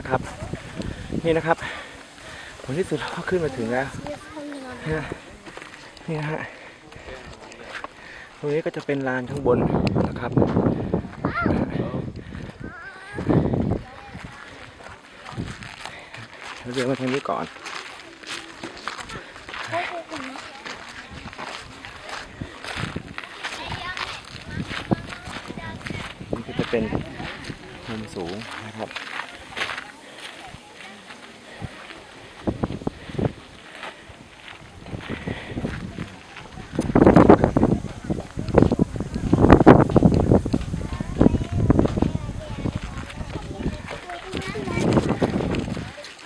นะครับ นี่นะครับผลที่สุดเราก็ขึ้นมาถึงแล้วนะนี่นะฮะตรงนี้ก็จะเป็นลานข้างบนนะครับเราเดินมาทางนี้ก่อนนี่ก็จะเป็นมุมสูงนะครับ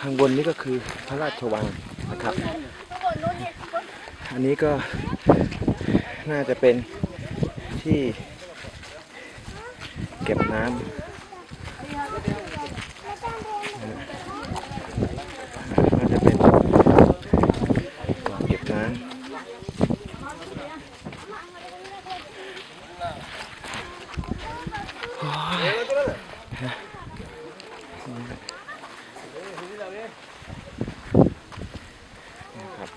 ข้างบนนี้ก็คือพระราชวังนะครับ อันนี้ก็น่าจะเป็นที่เก็บน้ำน่าจะเป็นเก็บน้ำโอ้ยนะครับ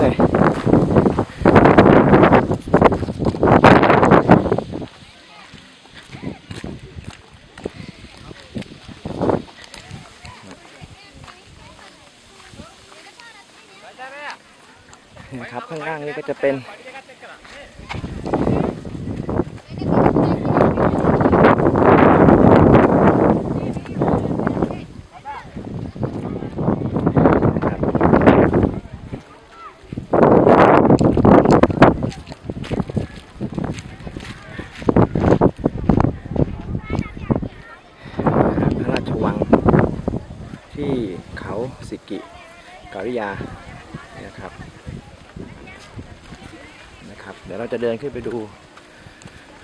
เลย นี่ครับข้างล่างนี้ก็จะเป็นพระราชวังที่เขาสิกิการิยานะครับ นะครับ เดี๋ยวเราจะเดินขึ้นไปดู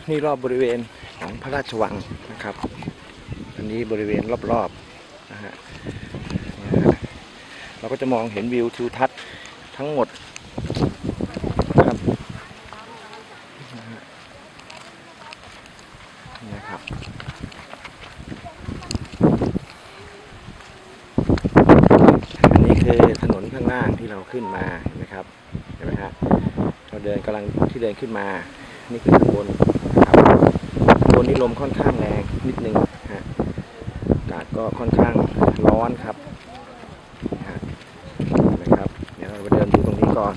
นี่รอบบริเวณของพระราชวังนะครับ อันนี้บริเวณรอบๆนะฮะเราก็จะมองเห็นวิวทิวทัศน์ทั้งหมดนะครับนี่นะครับอันนี้คือถนนข้างล่างที่เราขึ้นมาเห็นไหมครับเห็นไหมครับ เราเดินกำลังที่เดินขึ้นมา นี่คือข้างบนครับบนนี่ลมค่อนข้างแรงนิดนึงฮะอากาศก็ค่อนข้างร้อนครับฮะนไหมครับ เดี๋ยวเราไปเดินดูตรงนี้ก่อน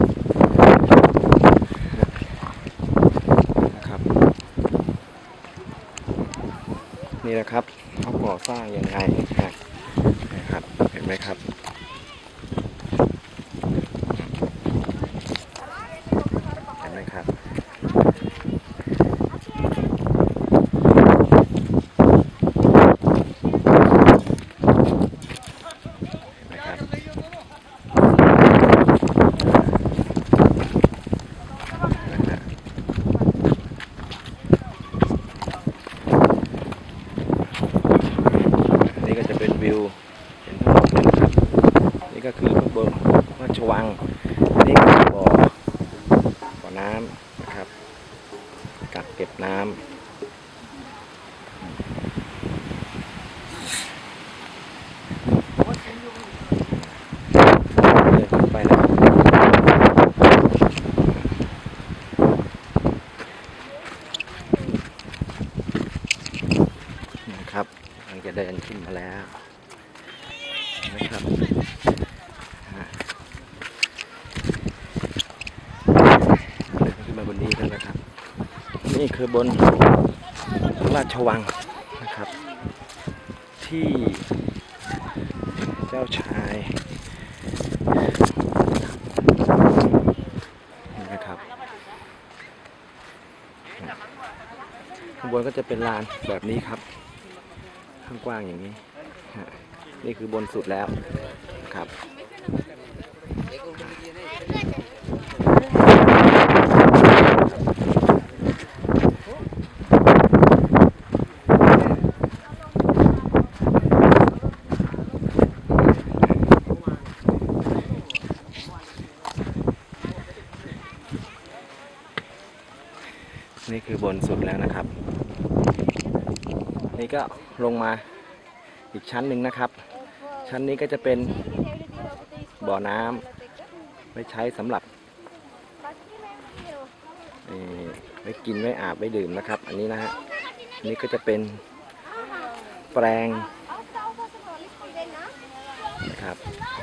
นะครับ นี่นะครับเขาก่อสร้างยังไงนะครับเห็นไหมครับ เห็นไหมครับ เห็นไหมครับนะฮะอันนี่ก็จะเป็นวิว เห็นทั้งหมดเลยนะครับ นี่ก็คือข้างบนราชวัง อันนี้คือบ่อ บ่อน้ำนะครับกักเก็บน้ำเดินขึ้นไปแล้วนะครับกำลังจะ เดินขึ้นมาแล้วนะครับเดินขึ้นมาบนนี้กันนะครับ นี่คือบนราชวังนะครับ ที่เจ้าชายนไหมครับข้างบนก็จะเป็นลานแบบนี้ครับ ข้างกว้างอย่างนี้ นี่คือบนสุดแล้วครับนี่คือบนสุดแล้วนะครับ นี่ก็ลงมาอีกชั้นหนึ่งนะครับ ชั้นนี้ก็จะเป็นบ่อน้ำไว้ใช้สำหรับไว้กินไว้อาบไว้ดื่มนะครับ อันนี้นะฮะนนี้ก็จะเป็นแปลงนะครับ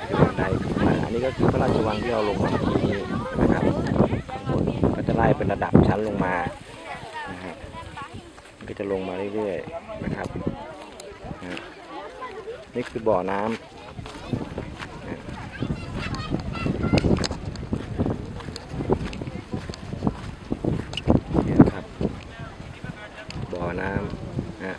คือบันไดขึ้นมาอันนี้ก็คือพระราชวังที่เราลงมาเมื่อกี้นี้นะครับข้างบนก็จะไล่เป็นระดับชั้นลงมานะฮะก็จะลงมาเรื่อยๆนะครับ นี่คือบ่อน้ำนี่นะครับ บ่อน้ำนะฮะ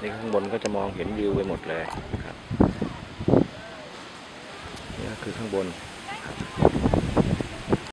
นี่ข้างบนก็จะมองเห็นวิวไปหมดเลยนะครับ คือข้างบนครับ